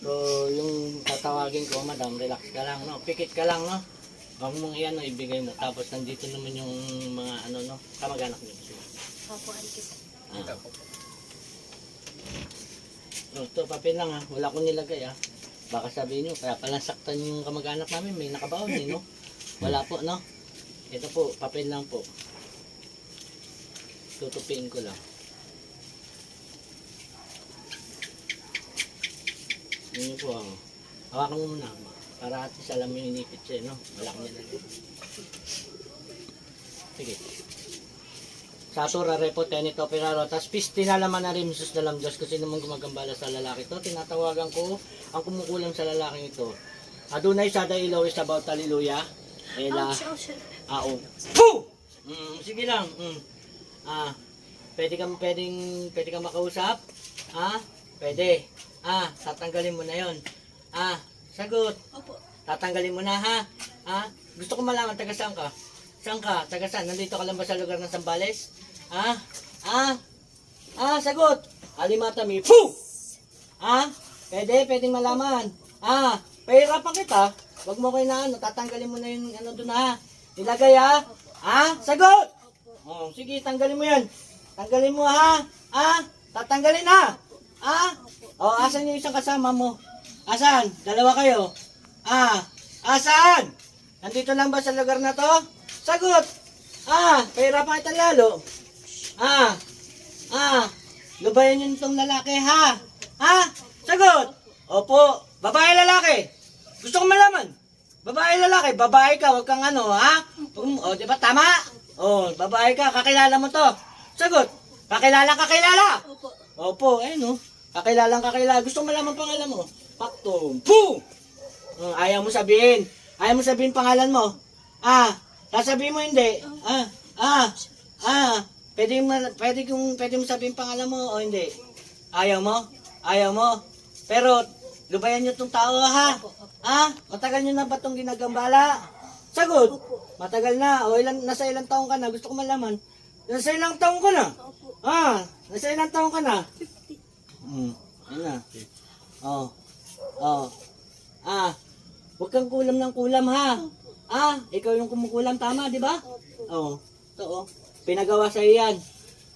So, yung tatawagin ko, madam, relax ka lang, no? Pikit ka lang, no? Huwag mong iyan, no? Ibigay mo. Tapos, nandito naman yung mga, ano, no? Kamag-anak niyo. Sila. Opo, alikis. Ah. So, ito, papel lang, ha? Wala kong nilagay, ha? Baka sabihin nyo, kaya pala saktan yung kamag-anak namin, may nakabaon, eh, no? Wala po, no? Ito po, papel lang po. Tutupiin ko lang. Yun po ako. Hawakan mo muna. Para at least alam mo yung inipit siya, no? Wala kang nilagay. Sige. Satura repo tenito peraro. Tapos pis tinalaman na rin Jesus dalam Diyos kasi naman gumagambala sa lalaki to. Tinatawagan ko ang kumukulam sa lalaking ito. Adunay sada ilaw is about hallelujah. Ela. Ouch. Ah, oh. Poo! Mm, sige lang. Mm. Ah, pwede kang pwedeng pwede kang makausap? Ah, pwede. Ah, tatanggalin mo na 'yon. Ah, sagot. Opo. Tatanggalin mo na ha. Ha? Gusto ko malaman taga saan ka? Saan ka? Taga saan? Nandito ka lang ba sa lugar ng Sambales? Ha? Ah? Ah, sagot. Alimata mi. Poo! Ah? Pwede, pwedeng malaman. Ah, pahirapan kita. Wag mo kayo na ano, tatanggalin mo na yung ano doon ha. Ilagay ha. Ah, sagot. Oh, sige, tanggalin mo 'yan. Tanggalin mo ha. Ah, tatanggalin ha. Ah? Oh, asan yung isang kasama mo? Asan? Dalawa kayo. Ah, asan? Nandito lang ba sa lugar na to? Sagot. Ah, pahirapan kita lalo. Ah, ah, lubayan yun itong lalaki ha? Ha? Sagot. Opo, babae lalaki. Gusto ko malaman. Babae lalaki, babae ka, wag kang ano, ha? O, di ba tama? O, babae ka, kakilala mo to. Sagot. Kakilala, kakilala. Opo. Opo, eh no. Kakilalang kakilala. Gusto mo malaman pangalan mo. Paktong. Boom! Uh, hmm, ayaw mo sabihin. Ayaw mo sabihin pangalan mo. Ah, sasabihin mo hindi. Ah, ah, ah. Pwede mo, pwede kung pwede mo sabihin pangalan mo o hindi. Ayaw mo? Ayaw mo? Pero, lubayan nyo tong tao ha. Ha? Matagal nyo na ba tong ginagambala? Sagot. Matagal na. O ilan, nasa ilang taon ka na? Gusto ko malaman. Nasa ilang taon ka na? Ah, nasa ilang taon ka na? Mm. Ano? Oh. Oh. Ah. Huwag kang kulam ng kulam ha. Ah, ikaw yung kumukulam tama, di ba? Oo. Oh. Ito. Pinagawa sa yan.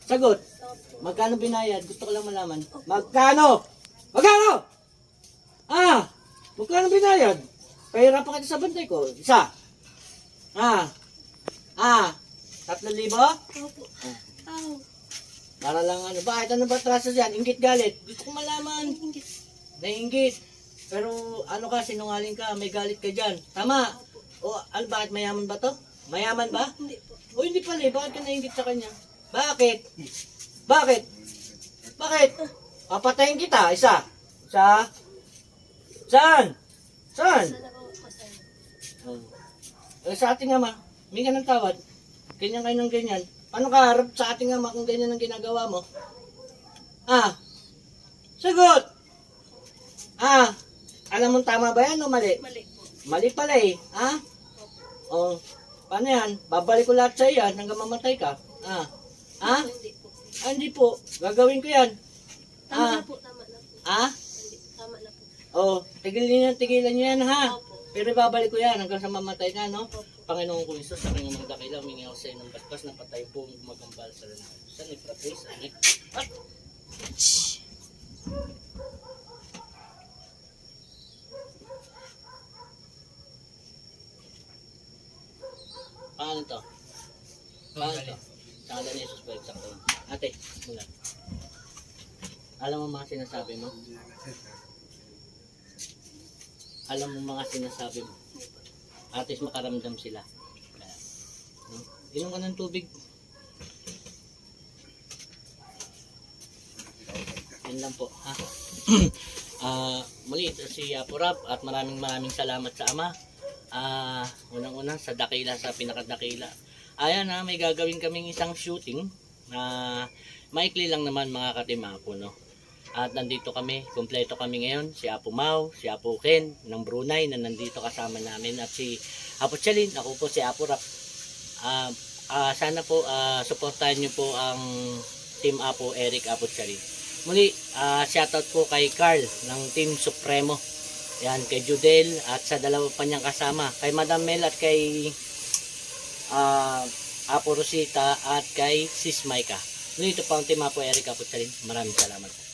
Sagot. Magkano binayad? Gusto ko lang malaman. Magkano? Magkano? Ah, magkano binayad? Pahira pa kita sa bantay ko. Isa. Ah. Ah. Tatlo libo? Opo. Oh. Para lang ano, bakit ano ba traso yan? Ingit galit. Gusto ko malaman. Ingit. Nainggit. Pero ano ka, sinungaling ka, may galit ka dyan. Tama. O, ano, bakit mayaman ba to? Mayaman ba? Hindi po. O hindi pala eh, bakit ka nainggit sa kanya? Bakit? Bakit? Bakit? Papatayin kita, isa. Isa. Saan? Saan? Oh. Eh, sa ating ama, may ka ng tawad. Ganyan kayo ng ganyan. Paano ka harap sa ating ama kung ganyan ang ginagawa mo? Ah, sagot! Ah, alam mo tama ba yan o mali? Mali po. Mali pala eh, ha? Oh, paano yan? Babalik ko lahat sa iyo yan hanggang mamatay ka. Ah, ha? Hindi po. Ah, hindi po. Gagawin ko yan. Tama Ah. na po. Tama na po. Ah? Hindi. Tama na po. Oh, tigilan niyo, tigilan niyo yan ha. Opo. Pero babalik ko yan hanggang sa mamatay ka, no? Panginoon ko Isus, sa kanyang mga dakila, humingi ako sa iyo ng bastos ng patay po gumagambal sa lalaki. Sa ni Pratis, ani? Ah! Paano to? Paano to? Sa kanya ni Jesus ba eksakto lang? Ate, mula. Alam mo mga sinasabi mo? Alam mo mga sinasabi mo? At least makaramdam sila. No? Inom ka ng tubig. Yan lang po, ha? Ah, muli, si Apo at maraming maraming salamat sa Ama. Ah, unang-unang sa dakila, sa pinakadakila. Ayan ha, may gagawin kaming isang shooting na maikli lang naman mga katimapo, no? At nandito kami, kumpleto kami ngayon, si Apo Mau, si Apo Ken ng Brunei na nandito kasama namin at si Apo Chalin, ako po si Apo Rap. Uh, uh, sana po ah, uh, suportahan niyo po ang Team Apo Eric Apo Chalin. Muli, uh, shoutout po kay Carl ng Team Supremo. Yan, kay Judel at sa dalawa pa niyang kasama. Kay Madam Mel at kay uh, Apo Rosita at kay Sis Maika. Nito pa ang tema po Eric Apo Chalin. Maraming salamat.